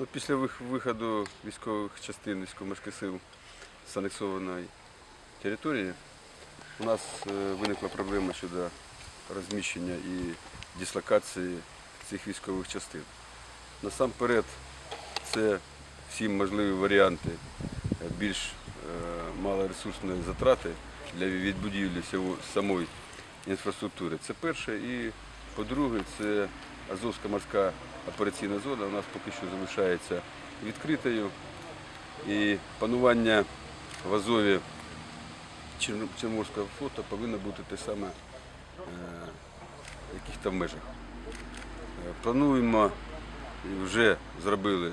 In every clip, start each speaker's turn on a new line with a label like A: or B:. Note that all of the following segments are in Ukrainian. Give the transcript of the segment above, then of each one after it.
A: Ну, після виходу військових частин військово-морських сил з анексованої території у нас е, виникла проблема щодо розміщення і дислокації цих військових частин. Насамперед, це всі можливі варіанти е, більш е, малоресурсної затрати для відбудівлі самої інфраструктури. Це перше. І по-друге, це Азовська морська операційна зона у нас поки що залишається відкритою. І панування в Азові Чор- Чорноморського флоту повинно бути те саме е, в яких-то межах. Е, Плануємо і вже зробили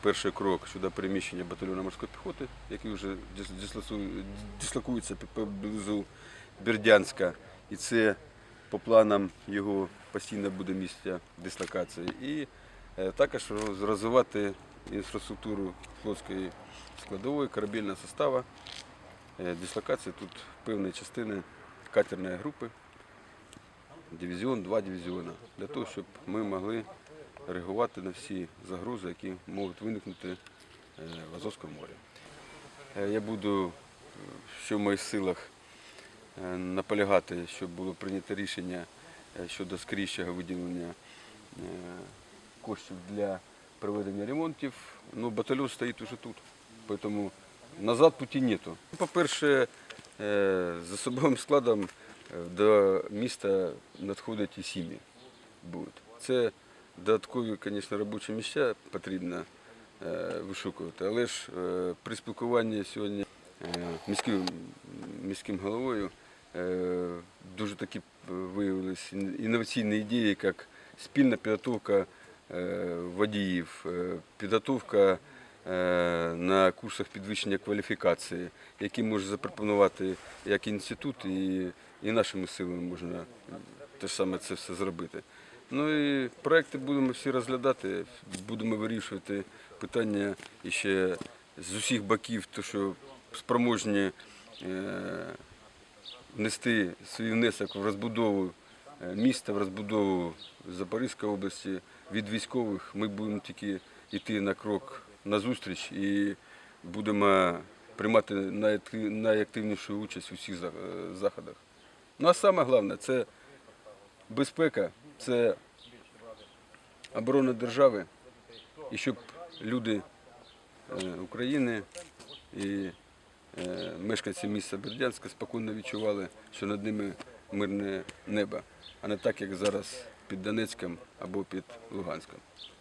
A: перший крок щодо переміщення батальйону морської піхоти, який вже дислокується поблизу Бердянська. І це по планам його постійно буде місце дислокації. І е, також роз- розвивати інфраструктуру флотської складової, корабельного составу. Е, Дислокації тут певні частини катерної групи, дивізіон, два дивізіони, для того, щоб ми могли реагувати на всі загрози, які можуть виникнути е, в Азовському морі. Я буду, що в моїх силах, наполягати, щоб було прийнято рішення е, щодо скорішого виділення е, коштів для проведення ремонтів. Ну, батальйон стоїть уже тут, тому назад путі нету. По-перше, е, з особовим складом е, до міста надходять і сім'ї будуть. Це додаткові, звісно, робочі місця потрібно е, вишукувати. Але ж е, при спілкуванні сьогодні е, міським, міським головою е, дуже такі виявилися інноваційні ідеї, як спільна підготовка е, водіїв, е, підготовка е, на курсах підвищення кваліфікації, які може запропонувати як інститут, і, і нашими силами можна те ж саме це все зробити. Ну і проекти будемо всі розглядати, будемо вирішувати питання ще з усіх боків, то що спроможні внести свій внесок в розбудову е, міста, в розбудову Запорізької області від військових. Ми будемо тільки йти на крок назустріч і будемо приймати найактив- найактивнішу участь у всіх е, заходах. Ну а саме головне це безпека, це оборона держави, і щоб люди е, України і мешканці міста Бердянська спокійно відчували, що над ними мирне небо, а не так, як зараз під Донецьком або під Луганськом.